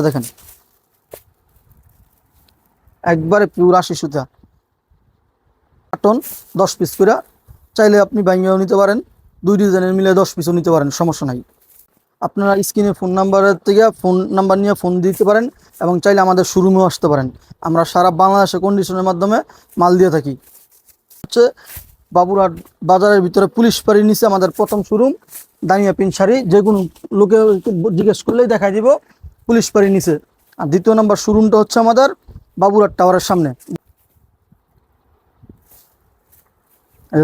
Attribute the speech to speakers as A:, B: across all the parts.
A: দেখেন। একবারে পিওর আশি সুতা। কার্টন দশ পিস করে। চাইলে আপনি বাইঙ্গাও নিতে পারেন। দুই ডিজাইনের মিলে দশ পিসও নিতে পারেন, সমস্যা নাই। আপনারা স্ক্রিনে ফোন নাম্বারের থেকে ফোন নাম্বার নিয়ে ফোন দিতে পারেন এবং চাইলে আমাদের শোরুমেও আসতে পারেন। আমরা সারা বাংলাদেশে কন্ডিশনের মাধ্যমে মাল দিয়ে থাকি। হচ্ছে বাবুরহাট বাজারের ভিতরে পুলিশ পাড়ির নিচে আমাদের প্রথম শোরুম দানিয়া পিন শাড়ি যে কোনো লোকে জিজ্ঞেস করলেই দেখাই দিব। পুলিশ পাড়ির নিচে আর দ্বিতীয় নম্বর শোরুমটা হচ্ছে আমাদের বাবুরহাট টাওয়ারের সামনে।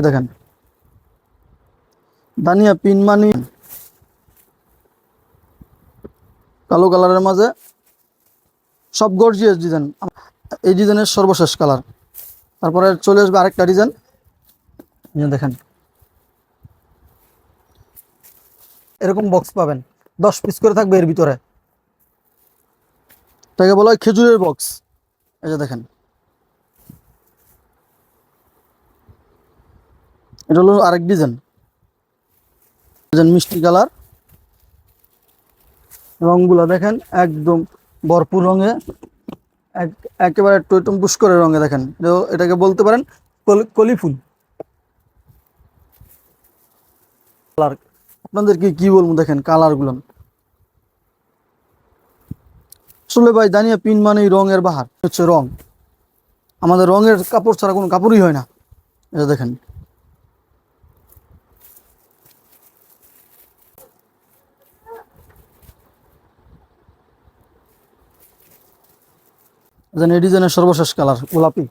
A: দেখেন। দানিয়া পিন মানি। কালো কালারের মাঝে। সব গর্জিয়াস ডিজাইন এই ডিজাইনের সর্বশেষ কালার। তারপরে চলে আসবে আরেকটা ডিজাইন দেখেন। এরকম বক্স পাবেন। দশ পিস করে থাকবে এর ভিতরে। এটাকে বলা হয় খেজুরের বক্স। এই যে দেখেন। এটা হলো আরেক ডিজাইন। মিষ্টি কালার। রংগুলো দেখেন একদম ভরপুর রঙে। এক, একেবারে টৈটম পুষ্করের রঙে দেখেন। এটাকে বলতে পারেন কলি- কলি ফুল কালার। আপনাদেরকে কি বলব দেখেন কালারগুলো। আসলে ভাই দানিয়া পিন মানেই রঙের বাহার হচ্ছে রং। আমাদের রঙের কাপড় ছাড়া কোনো কাপড়ই হয় না। এটা দেখেন। এই ডিজাইনের সর্বশেষ কালার, গোলাপি।